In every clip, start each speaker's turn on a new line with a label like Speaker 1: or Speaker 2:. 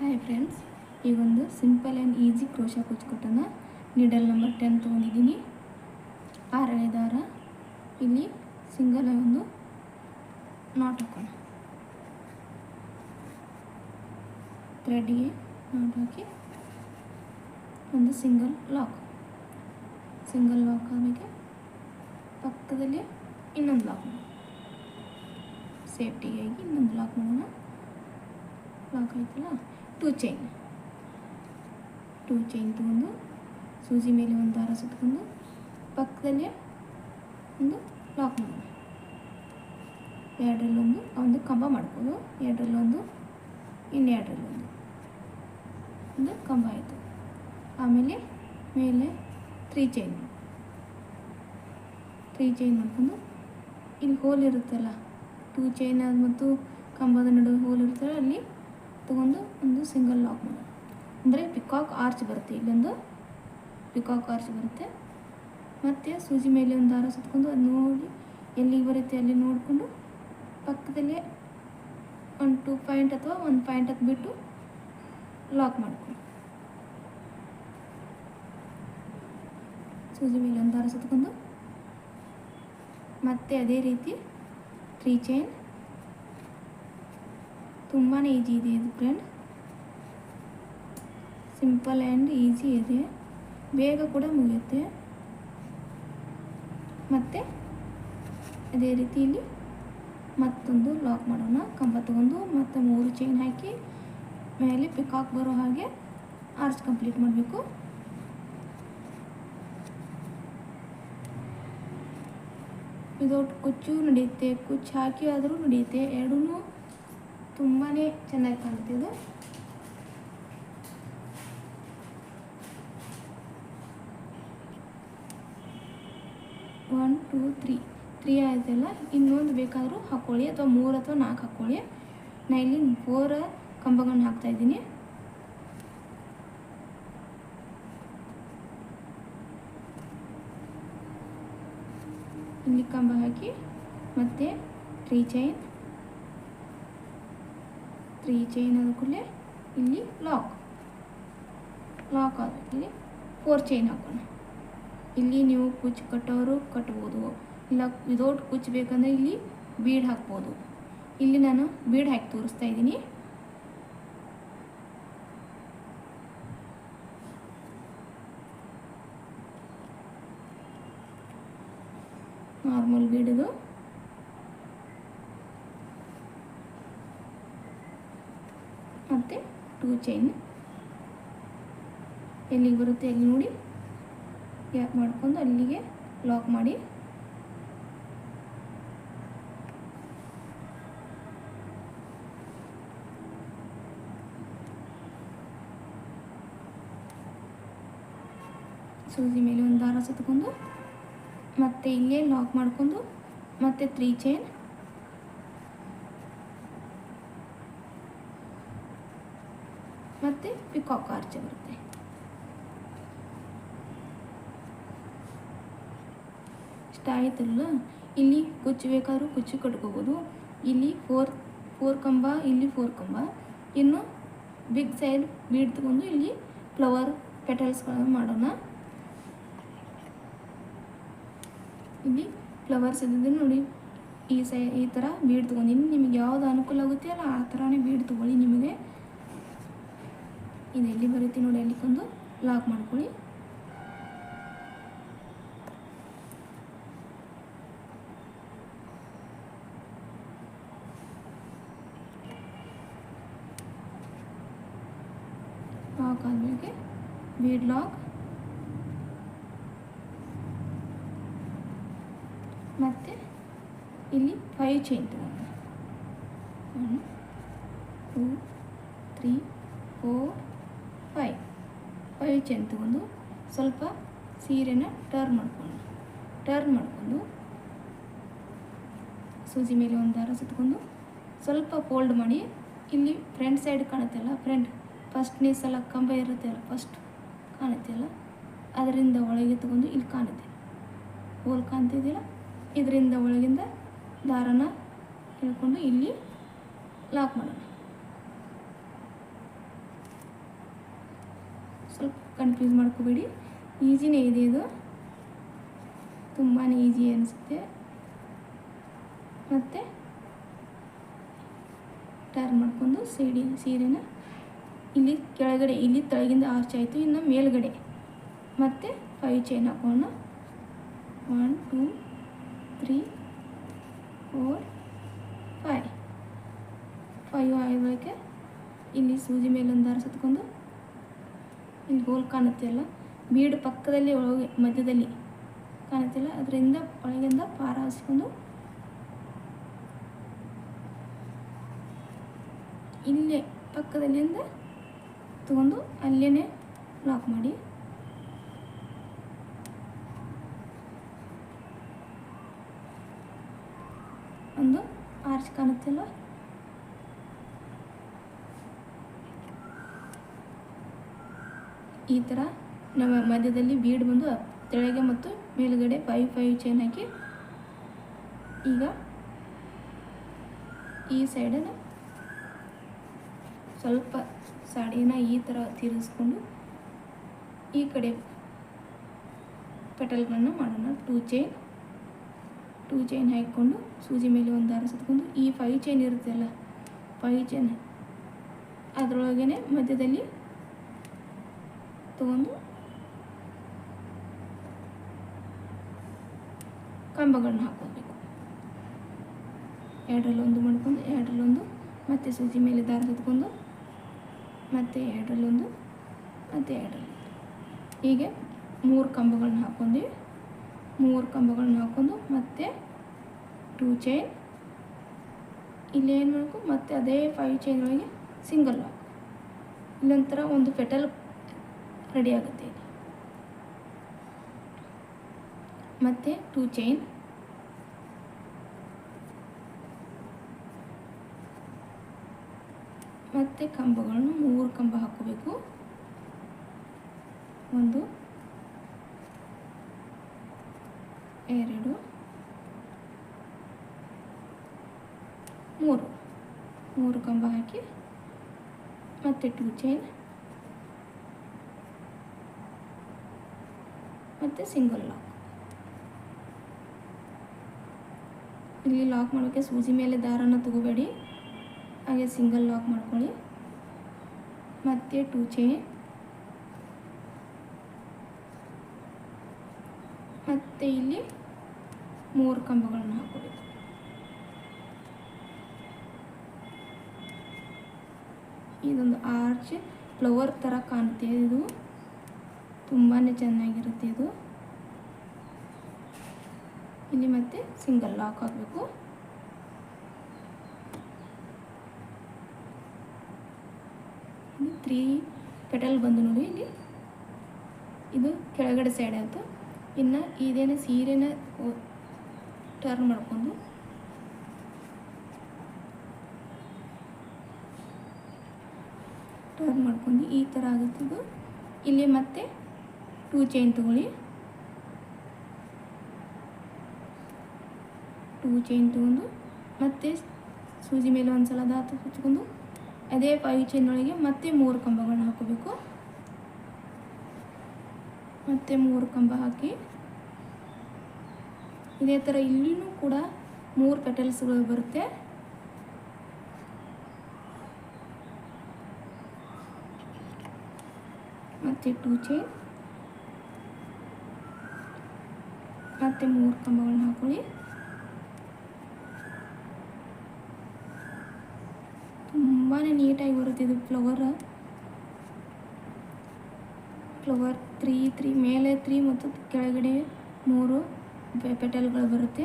Speaker 1: Hi friends ಈಗೊಂದು simple and easy crochet ಕುಚ್ಕೊಟ್ಟನ needle number ten ತೊಗೊಂಡಿದ್ದೀನಿ. ಆರನೇ ದಾರ, ಇಲ್ಲಿ ಸಿಂಗಲ್ ಒಂದು ನಾಟ್ ಹಾಕೋಣ. ಥ್ರೆಡ್ಗೆ ನಾಟ್ ಹಾಕಿ ಒಂದು ಸಿಂಗಲ್ ಲಾಕ್ ಸಿಂಗಲ್ ಲಾಕ್ ಆಮೇಲೆ ಪಕ್ಕದಲ್ಲಿ ಇನ್ನೊಂದು ಲಾಕ್ ಸೇಫ್ಟಿಗಾಗಿ ಇನ್ನೊಂದು ಲಾಕ್ ಮಾಡೋಣ. ಲಾಕ್ ಆಯ್ತಲ್ಲ? ಟೂ ಚೈನ್ ಟೂ ಚೈನ್ ತಗೊಂಡು, ಸೂಜಿ ಮೇಲೆ ಒಂದು ದಾರ ಸುತ್ಕೊಂಡು ಪಕ್ಕದಲ್ಲೇ ಒಂದು ಲಾಕ್ ಮಾಡೋಣ ಎರಡರಲ್ಲೊಂದು ಒಂದು ಕಂಬ ಮಾಡ್ಬೋದು. ಎರಡರಲ್ಲೊಂದು ಇನ್ನು ಎರಡರಲ್ಲೊಂದು ಒಂದು. ಕಂಬ ಆಯಿತು. ಆಮೇಲೆ ಮೇಲೆ ತ್ರೀ ಚೈನ್ ತ್ರೀ ಚೈನ್ ಮಾಡ್ಕೊಂಡು, ಇಲ್ಲಿ ಹೋಲ್ ಇರುತ್ತಲ್ಲ ಟೂ ಚೈನ್ ಮತ್ತು ಕಂಬದ ನಡುವೆ ಹೋಲ್ ಇರುತ್ತಲ್ಲ, ಅಲ್ಲಿ ತಗೊಂಡು ಒಂದು ಸಿಂಗಲ್ ಲಾಕ್ ಮಾಡೋಣ ಅಂದರೆ ಪಿಕಾಕ್ ಆರ್ಚ್ ಬರುತ್ತೆ, ಇಲ್ಲೊಂದು ಪಿಕಾಕ್ ಆರ್ಚ್ ಬರುತ್ತೆ. ಮತ್ತು ಸೂಜಿ ಮೇಲೆ ಒಂದು ದಾರ ಸುತ್ಕೊಂಡು ಅದು ನೋಡಿ ಎಲ್ಲಿಗೆ ಬರುತ್ತೆ ಅಲ್ಲಿ ನೋಡಿಕೊಂಡು ಪಕ್ಕದಲ್ಲೇ ಒಂದು ಟೂ ಪಾಯಿಂಟ್ ಅಥವಾ ಒಂದು ಪಾಯಿಂಟ್ ಹತ್ತು ಬಿಟ್ಟು ಲಾಕ್ ಮಾಡಿಕೊಂಡು ಸೂಜಿ ಮೇಲೆ ಒಂದು ದಾರ ಸುತ್ಕೊಂಡು ಮತ್ತೆ ಅದೇ ರೀತಿ ತ್ರೀ ಚೈನ್ ತುಂಬಾ ಈಜಿ ಇದೆ ಇದು ಫ್ರೆಂಡ್ ಸಿಂಪಲ್ ಆ್ಯಂಡ್ ಈಸಿ ಇದೆ. ಬೇಗ ಕೂಡ ಮುಗಿಯುತ್ತೆ. ಮತ್ತು ಅದೇ ರೀತಿ ಇಲ್ಲಿ ಮತ್ತೊಂದು ಲಾಕ್ ಮಾಡೋಣ. ಕಂಬ ತಗೊಂಡು ಮತ್ತು ಮೂರು ಚೈನ್ ಹಾಕಿ ಮೇಲೆ ಪಿಕಾಕ್ ಬರೋ ಹಾಗೆ ಆರ್ಚ್ ಕಂಪ್ಲೀಟ್ ಮಾಡಬೇಕು. ವಿದೌಟ್ ಕುಚ್ಚು ನಡೆಯುತ್ತೆ. ಕುಚ್ಚು ಹಾಕಿ ಆದರೂ ನಡೆಯುತ್ತೆ. ಎರಡೂ ತುಂಬಾ ಚೆನ್ನಾಗಿ ಕಾಣ್ತಿದೆ. ಒನ್ ಟೂ ತ್ರೀ ತ್ರೀ ಆಯ್ತಲ್ಲ? ಇನ್ನೊಂದು ಬೇಕಾದರೂ ಹಾಕ್ಕೊಳ್ಳಿ ಅಥವಾ ಮೂರು ಅಥವಾ ನಾಲ್ಕು ಹಾಕ್ಕೊಳ್ಳಿ ನಾ ಇಲ್ಲಿ ಫೋರ್ ಕಂಬಗಳನ್ನ ಹಾಕ್ತಾ ಇದ್ದೀನಿ. ಇಲ್ಲಿ ಕಂಬ ಹಾಕಿ, ಮತ್ತೆ ತ್ರೀ ಚೈನ್ ತ್ರೀ ಚೈನ್ ಆದ ಕೂಡಲೇ? ಇಲ್ಲಿ ಲಾಕ್ ಲಾಕ್ ಆದ ಇಲ್ಲಿ ಫೋರ್ ಚೈನ್ ಹಾಕೋಣ. ಇಲ್ಲಿ ನೀವು ಕುಚ್ಚು ಕಟ್ಟೋರು ಕಟ್ಬೋದು. ಇಲ್ಲ ವಿದೌಟ್ ಕುಚ್ ಬೇಕಂದರೆ ಇಲ್ಲಿ ಬೀಡ್ ಹಾಕ್ಬೋದು. ಇಲ್ಲಿ ನಾನು ಬೀಡ್ ಹಾಕಿ ತೋರಿಸ್ತಾ ಇದ್ದೀನಿ. ನಾರ್ಮಲ್ ಬೀಡಿದು ಮತ್ತು ಟೂ ಚೈನ್ ಎಲ್ಲಿಗೆ ಬರುತ್ತೆ ಎಲ್ಲಿ ನೋಡಿ. ಯಾಕೆ ಮಾಡ್ಕೊಂಡು ಅಲ್ಲಿಗೆ ಲಾಕ್ ಮಾಡಿ. ಸೂಜಿ ಮೇಲೆ ಒಂದು ದಾರ ಸುತ್ಕೊಂಡು ಮತ್ತೆ ಇಲ್ಲೇ ಲಾಕ್ ಮಾಡ್ಕೊಂಡು ಮತ್ತೆ ತ್ರೀ ಚೈನ್ ಮತ್ತು ಪಿಕಾಕ್ ಆರ್ಚ್ ಬರುತ್ತೆ ಇಷ್ಟ ಆಯ್ತಲ್ಲ ಇಲ್ಲಿ ಕುಚ್ಚು ಬೇಕಾದ್ರೂ ಕುಚ್ಚು ಕಟ್ಕೋಬೋದು ಇಲ್ಲಿ ಫೋರ್ ಫೋರ್ ಕಂಬ ಇಲ್ಲಿ ಫೋರ್ ಕಂಬ ಇನ್ನು ಬಿಗ್ ಸೈಡ್ ಬೀಡ್ ತಗೊಂಡು ಇಲ್ಲಿ ಫ್ಲವರ್ ಪೆಟಲ್ಸ್ಗಳನ್ನು ಮಾಡೋಣ ಇಲ್ಲಿ ಫ್ಲವರ್ಸ್ ಇದ್ದಿದ್ದು ನೋಡಿ ಈ ಸೈ ಈ ಥರ ಬೀಡ್ ತೊಗೊಂಡಿನಿ ನಿಮಗೆ ಯಾವ್ದು ಅನುಕೂಲ ಆಗುತ್ತೆ ಅಲ್ಲ ಆ ಥರನೇ ಬೀಡ್ ತೊಗೊಳ್ಳಿ ನಿಮಗೆ ಇದು ಎಲ್ಲಿ ಬರುತ್ತೆ ನೋಡಿ ಅಲ್ಲಿಗೊಂದು ಲಾಕ್ ಮಾಡ್ಕೊಳ್ಳಿ. ಲಾಕ್ ಆದಮೇಲೆ ಬೀಡ್ ಲಾಕ್ ಮತ್ತು ಇಲ್ಲಿ ಫೈವ್ ಚೈನ್ ತಗೊಂಡು. One two three four five ತೊಗೊಂಡು ಸ್ವಲ್ಪ ಸೀರೆನ ಟರ್ನ್ ಮಾಡ್ಕೊಂಡು ಟರ್ನ್ ಮಾಡಿಕೊಂಡು ಸೂಜಿ ಮೇಲೆ ಒಂದು ದಾರ ಸುತ್ಕೊಂಡು ಸ್ವಲ್ಪ ಫೋಲ್ಡ್ ಮಾಡಿ, ಇಲ್ಲಿ ಫ್ರಂಟ್ ಸೈಡ್ ಕಾಣುತ್ತಲ್ಲ ಫ್ರಂಟ್ ಫಸ್ಟ್ನೇ ಸಲ ಕಂಬ ಇರುತ್ತೆ ಅಲ್ಲ ಫಸ್ಟ್ ಕಾಣುತ್ತೆ ಅಲ್ಲ, ಅದರಿಂದ ಒಳಗೆ ತಗೊಂಡು ಇಲ್ಲಿ ಕಾಣುತ್ತೆ. ಹೋಲ್ ಕಾಣ್ತಿದೆಯಲ್ಲ ಇದರಿಂದ ಒಳಗಿಂದ ದಾರನ ಹಿಡ್ಕೊಂಡು ಇಲ್ಲಿ ಲಾಕ್ ಮಾಡೋಣ. ಕನ್ಫ್ಯೂಸ್ ಮಾಡ್ಕೋಬೇಡಿ. ಈಸಿನೇ ಇದೆ ಇದು. ತುಂಬಾ ಈಸಿ ಅನಿಸುತ್ತೆ. ಮತ್ತು ಟರ್ನ್ ಮಾಡ್ಕೊಂಡು ಸೀಡಿ, ಸೀರೆನ ಇಲ್ಲಿ ಕೆಳಗಡೆ, ಇಲ್ಲಿ ತೆಳಗಿಂದ ಆರ್ಚ್ ಆಯಿತು, ಇನ್ನು ಮೇಲ್ಗಡೆ. ಮತ್ತು ಫೈವ್ ಚೈನ್ ಹಾಕೋಣ. One two three four five five ಆಗೋಕ್ಕೆ ಇಲ್ಲಿ ಸೂಜಿ ಮೇಲೊಂದು ದಾರ ಇಲ್ಲಿ ಹೋಲ್ ಕಾಣುತ್ತೆಲ್ಲ ಬೀಡ್ ಪಕ್ಕದಲ್ಲಿ ಒಳಗೆ, ಮಧ್ಯದಲ್ಲಿ ಕಾಣುತ್ತಿಲ್ಲ ಅದರಿಂದ ಒಳಗಿಂದ ಪಾರ ಹಾಸ್ಕೊಂಡು ಇಲ್ಲೇ ಪಕ್ಕದಲ್ಲಿಂದ ತಗೊಂಡು ಅಲ್ಲೇ ಲಾಕ್ ಮಾಡಿ. ಒಂದು ಆರ್ಚ್ ಕಾಣುತ್ತಿಲ್ಲ ಈ ಥರ ನಮ್ಮ ಮಧ್ಯದಲ್ಲಿ ಬೀಡ್ ಬಂದು ತೆಳಗೆ ಮತ್ತು ಮೇಲುಗಡೆ ಫೈವ್ ಫೈವ್ ಚೈನ್ ಹಾಕಿ ಈಗ ಈ ಸೈಡನ್ನು ಸ್ವಲ್ಪ ಸಾಡಿನ ಈ ಥರ ತಿರುಗಿಸ್ಕೊಂಡು ಈ ಕಡೆ ಪೆಟಲ್ಗಳನ್ನು ಮಾಡೋಣ. ಟೂ ಚೈನ್ ಟೂ ಚೈನ್ ಹಾಕ್ಕೊಂಡು ಸೂಜಿ ಮೇಲೆ ಒಂದು ದಾರ ಈ ಫೈವ್ ಚೈನ್ ಇರುತ್ತಲ್ಲ ಫೈವ್ ಚೈನ್ ಅದರೊಳಗೇ ಮಧ್ಯದಲ್ಲಿ ತಗೊಂಡು ಕಂಬಗಳನ್ನ ಹಾಕೋಬೇಕು ಎರಡರಲ್ಲೊಂದು ಮಾಡ್ಕೊಂಡು, ಎರಡರಲ್ಲೊಂದು ಮತ್ತೆ ಸೂಜಿ ಮೇಲೆ ದಾರ ಸುತ್ಕೊಂಡು ಮತ್ತೆ ಎರಡರಲ್ಲೊಂದು, ಮತ್ತು ಎರಡರಲ್ಲೊಂದು. ಹೀಗೆ ಮೂರು ಕಂಬಗಳನ್ನ ಹಾಕ್ಕೊಂಡ್ವಿ. ಮೂರು ಕಂಬಗಳನ್ನ ಹಾಕ್ಕೊಂಡು ಮತ್ತೆ ಟೂ ಚೈನ್ ಇಲ್ಲೇನು ಮಾಡಬೇಕು, ಮತ್ತೆ ಅದೇ ಫೈವ್ ಚೈನ್ ಒಳಗೆ ಸಿಂಗಲ್ ಲಾಕ್ ಇಲ್ಲೊಂಥರ ಒಂದು ಪೆಟಲ್ ರೆಡಿ ಆಗುತ್ತೆ ಮತ್ತೆ ಮತ್ತು ಟೂ ಚೈನ್ ಮತ್ತು ಕಂಬಗಳನ್ನು ಮೂರು ಕಂಬ ಹಾಕೋಬೇಕು ಒಂದು, ಎರಡು, ಮೂರು. ಮೂರು ಕಂಬ ಹಾಕಿ ಮತ್ತೆ ಟೂ ಚೈನ್ ಮತ್ತು ಸಿಂಗಲ್ ಲಾಕ್ ಇಲ್ಲಿ ಲಾಕ್ ಮಾಡೋಕ್ಕೆ ಸೂಜಿ ಮೇಲೆ ದಾರನ ತಗೋಬೇಡಿ. ಹಾಗೆ ಸಿಂಗಲ್ ಲಾಕ್ ಮಾಡ್ಕೊಳ್ಳಿ. ಮತ್ತು ಟೂ ಚೈನ್ ಮತ್ತು ಇಲ್ಲಿ ಮೂರು ಕಂಬಗಳನ್ನು ಹಾಕೋಬೇಕು ಇದೊಂದು ಆರ್ಚ್ ಫ್ಲವರ್ ಥರ ಕಾಣುತ್ತೆ ಇದು. ತುಂಬಾ ಚೆನ್ನಾಗಿರುತ್ತೆ ಇದು. ಇಲ್ಲಿ ಮತ್ತೆ ಸಿಂಗಲ್ ಲಾಕ್ ಇಲ್ಲಿ ತ್ರೀ ಪೆಟಲ್ ಬಂದು ನೋಡಿ ಇಲ್ಲಿ. ಇದು ಕೆಳಗಡೆ ಸೈಡ್ ಆಯಿತು. ಇನ್ನು ಇದೇನ ಸೀರೆನ ಟರ್ನ್ ಮಾಡ್ಕೊಂಡು. ಟರ್ನ್ ಮಾಡ್ಕೊಂಡು ಈ ಥರ ಆಗುತ್ತೆ ಇದು. ಇಲ್ಲಿ ಮತ್ತೆ ಟೂ ಚೈನ್ ತಗೊಳ್ಳಿ ಟೂ ಚೈನ್ ತಗೊಂಡು ಮತ್ತೆ ಸೂಜಿ ಮೇಲೆ ಒಂದು ಸಲ ದಾತು ಹಚ್ಕೊಂಡು ಅದೇ ಫೈವ್ ಚೈನ್ ಒಳಗೆ ಮತ್ತೆ ಮೂರು ಕಂಬಗಳನ್ನ ಹಾಕೋಬೇಕು ಮತ್ತೆ ಮೂರು ಕಂಬ ಹಾಕಿ ಇದೇ ಥರ ಇಲ್ಲಿನೂ ಕೂಡ ಮೂರು ಪೆಟಲ್ಸ್ಗಳು ಬರುತ್ತೆ ಮತ್ತು ಟೂ ಚೈನ್ ಮತ್ತು ಮೂರು ಕಂಬಗಳನ್ನ ಹಾಕೊಳ್ಳಿ. ತುಂಬಾ ನೀಟಾಗಿ ಬರುತ್ತೆ ಇದು ಫ್ಲವರ್. ಫ್ಲವರ್ ತ್ರೀ ತ್ರೀ, ಮೇಲೆ ತ್ರೀ ಮತ್ತು ಕೆಳಗಡೆ ಮೂರು ಪೆಟಲ್ಗಳು ಬರುತ್ತೆ.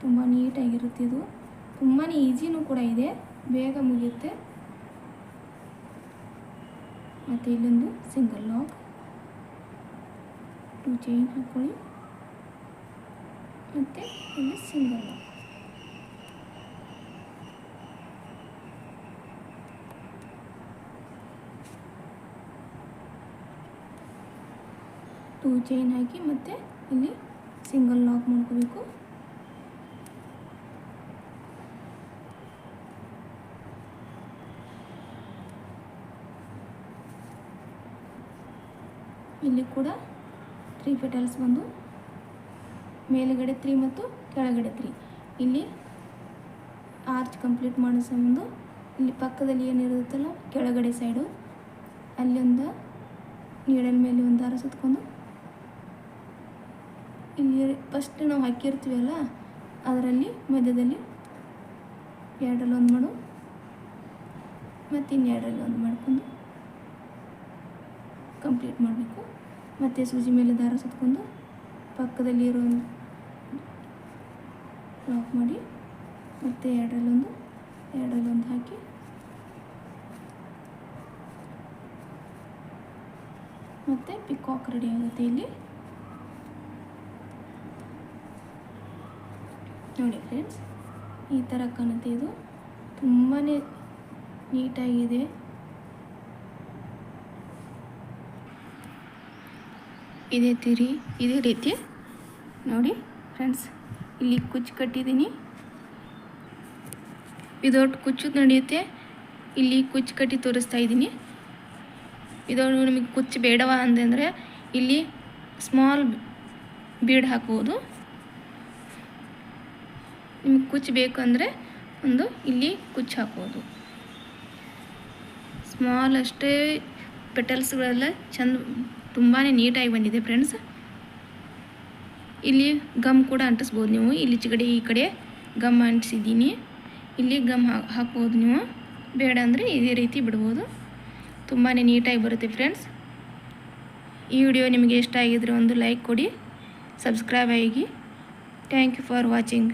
Speaker 1: ತುಂಬ ನೀಟಾಗಿರುತ್ತೆ ಇದು. ತುಂಬಾ ಈಸಿನೂ ಕೂಡ ಇದೆ. ಬೇಗ ಮುಗಿಯುತ್ತೆ. ಮತ್ತು ಇಲ್ಲೊಂದು ಸಿಂಗಲ್ ಲಾಕ್ ಟು ಚೈನ್ ಹಾಕ್ಕೊಳ್ಳಿ ಮತ್ತು ಇಲ್ಲಿ ಸಿಂಗಲ್. ಟೂ ಚೈನ್ ಹಾಕಿ ಮತ್ತು ಇಲ್ಲಿ ಸಿಂಗಲ್ ಲಾಕ್ ಮಾಡ್ಕೋಬೇಕು. ಇಲ್ಲಿ ಕೂಡ ತ್ರೀ ಪೆಟಲ್ಸ್ ಬಂದು ಮೇಲುಗಡೆ ತ್ರೀ ಮತ್ತು ಕೆಳಗಡೆ ತ್ರೀ ಇಲ್ಲಿ ಆರ್ಚ್ ಕಂಪ್ಲೀಟ್ ಮಾಡೋ ಸಂಬಂಧ ಇಲ್ಲಿ ಪಕ್ಕದಲ್ಲಿ ಏನಿರುತ್ತಲ್ಲ, ಕೆಳಗಡೆ ಸೈಡು ಅಲ್ಲೊಂದು ನೀಡಲ್ ಮೇಲೆ ಒಂದು ದಾರ ಸುತ್ಕೊಂಡು. ಇಲ್ಲಿ ಫಸ್ಟ್ ನಾವು ಹಾಕಿರ್ತೀವಲ್ಲ ಅದರಲ್ಲಿ ಮಧ್ಯದಲ್ಲಿ ಎರಡರಲ್ಲಿ ಒಂದು ಮಾಡು. ಮತ್ತು ಇನ್ನೆರಡರಲ್ಲಿ ಒಂದು ಮಾಡ್ಕೊಂಡು ಕಂಪ್ಲೀಟ್ ಮಾಡಬೇಕು. ಮತ್ತು ಸೂಜಿ ಮೇಲೆ ದಾರ ಸುತ್ಕೊಂಡು ಪಕ್ಕದಲ್ಲಿ ಇರೋ ಲಾಕ್ ಮಾಡಿ, ಮತ್ತು ಎರಡರಲ್ಲೊಂದು ಎರಡರಲ್ಲೊಂದು ಹಾಕಿ. ಮತ್ತು ಪಿಕಾಕ್ ರೆಡಿ ಆಗುತ್ತೆ ಇಲ್ಲಿ. ನೋಡಿ ಫ್ರೆಂಡ್ಸ್ ಈ ಥರ ಕಾಣುತ್ತೆ ಇದು. ತುಂಬಾ ನೀಟಾಗಿದೆ. ಇದೇ ತಿರಿ, ಇದೇ ರೀತಿ. ನೋಡಿ ಫ್ರೆಂಡ್ಸ್ ಇಲ್ಲಿ ಕುಚ್ಚು ಕಟ್ಟಿದ್ದೀನಿ. ಇದೊಟ್ಟು ಕುಚ್ಚು ನಡೆಯುತ್ತೆ. ಇಲ್ಲಿ ಕುಚ್ಚು ಕಟ್ಟಿ ತೋರಿಸ್ತಾ ಇದ್ದೀನಿ. ಇದೊಂದು ನಿಮಗೆ ಕುಚ್ಚು ಬೇಡವಾ ಅಂತಂದರೆ ಇಲ್ಲಿ ಸ್ಮಾಲ್ ಬೀಡ್ ಹಾಕ್ಬೋದು. ನಿಮಗೆ ಕುಚ್ಚು ಬೇಕು ಅಂದರೆ ಒಂದು ಇಲ್ಲಿ ಕುಚ್ಚು ಹಾಕ್ಬೋದು. ಸ್ಮಾಲ್ ಅಷ್ಟೇ ಪೆಟಲ್ಸ್ಗಳೆಲ್ಲ ಚೆಂದ ತುಂಬಾ ನೀಟಾಗಿ ಬಂದಿದೆ ಫ್ರೆಂಡ್ಸ್ ಇಲ್ಲಿ ಗಮ್ ಕೂಡ ಅಂಟಿಸ್ಬೋದು ನೀವು. ಇಲ್ಲಿ ಚಿಗಡೆ ಈ ಕಡೆ ಗಮ್ ಅಂಟಿಸಿದ್ದೀನಿ. ಇಲ್ಲಿ ಗಮ್ ಹಾಕ್ಬೋದು ನೀವು. ಬೇಡ ಅಂದರೆ ಇದೇ ರೀತಿ ಬಿಡ್ಬೋದು. ತುಂಬಾ ನೀಟಾಗಿ ಬರುತ್ತೆ ಫ್ರೆಂಡ್ಸ್ ಈ ವಿಡಿಯೋ ನಿಮಗೆ ಇಷ್ಟ ಆಗಿದ್ರೆ ಒಂದು ಲೈಕ್ ಕೊಡಿ ಸಬ್ಸ್ಕ್ರೈಬ್ ಆಗಿ. Thank you for watching